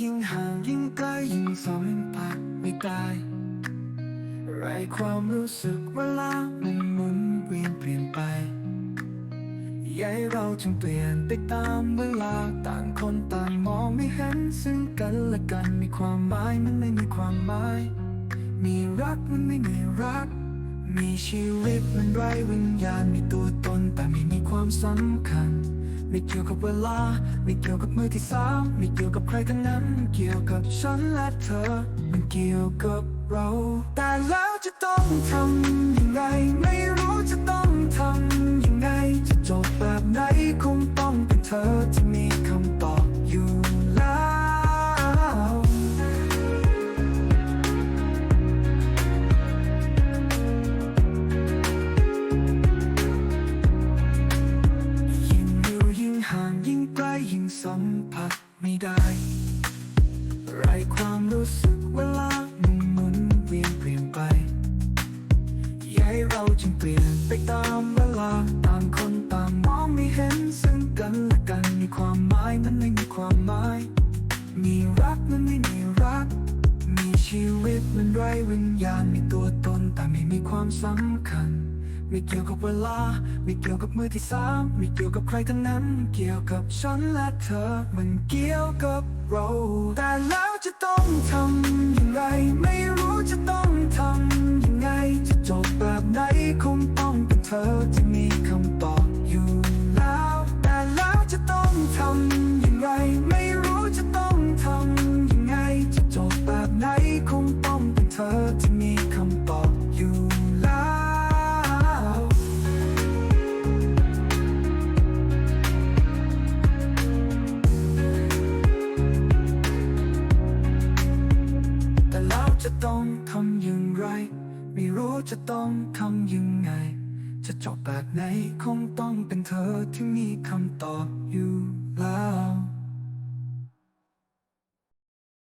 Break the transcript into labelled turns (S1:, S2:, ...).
S1: ยิ่งห่างยิ่งใกล้ยิ่งสัมผัสไม่ได้ไรความรู้สึกเวลามันหมุนเวียนเปลี่ยนไปยายเราจึงเปลี่ยนไปตามเวลาต่างคนต่างมองไม่เห็นซึ่งกันและกันมีความหมายมันไม่มีความหมาย มีรักมันไม่มีรัก มีชีวิตมันไร้วิญญาณมีตัวตนแต่ไม่มีความสำคัญ ไม่เกี่ยวกับเวลา ไม่เกี่ยวกับมือที่สามไม่เกี่ยวกับใครทั้งนั้น เกี่ยวกับฉันและเธอ มันเกี่ยวกับเรา แต่แล้วจะต้องทำ สได้ไรความรู้สึกเวลามันหมุนเวียนเปลี่ยนไปยายเราจึงเปลี่ยนไปตามเวลาต่างคนต่างมองไม่เห็นซึ่งกันและกันมีความหมายมันไม่มีความหมาย มีรักมันไม่มีรัก มีชีวิตมันไร้วิญญาณมีตัวตนแต่ไม่มีความสำคัญ ไม่เกี่ยวกับเวลา ไม่เกี่ยวกับมือที่สามไม่เกี่ยวกับใครทั้งนั้น เกี่ยวกับฉันและเธอ มันเกี่ยวกับเรา แต่แล้วจะต้องทำยังไงไม่รู้จะต้องทำยังไง จะจบแบบไหนคงต้องเป็นเธอที่มีคำ จะต้องทำอย่างไร ไม่รู้จะต้องทำยังไง จะจบแบบไหนคงต้องเป็นเธอที่มีคำตอบอยู่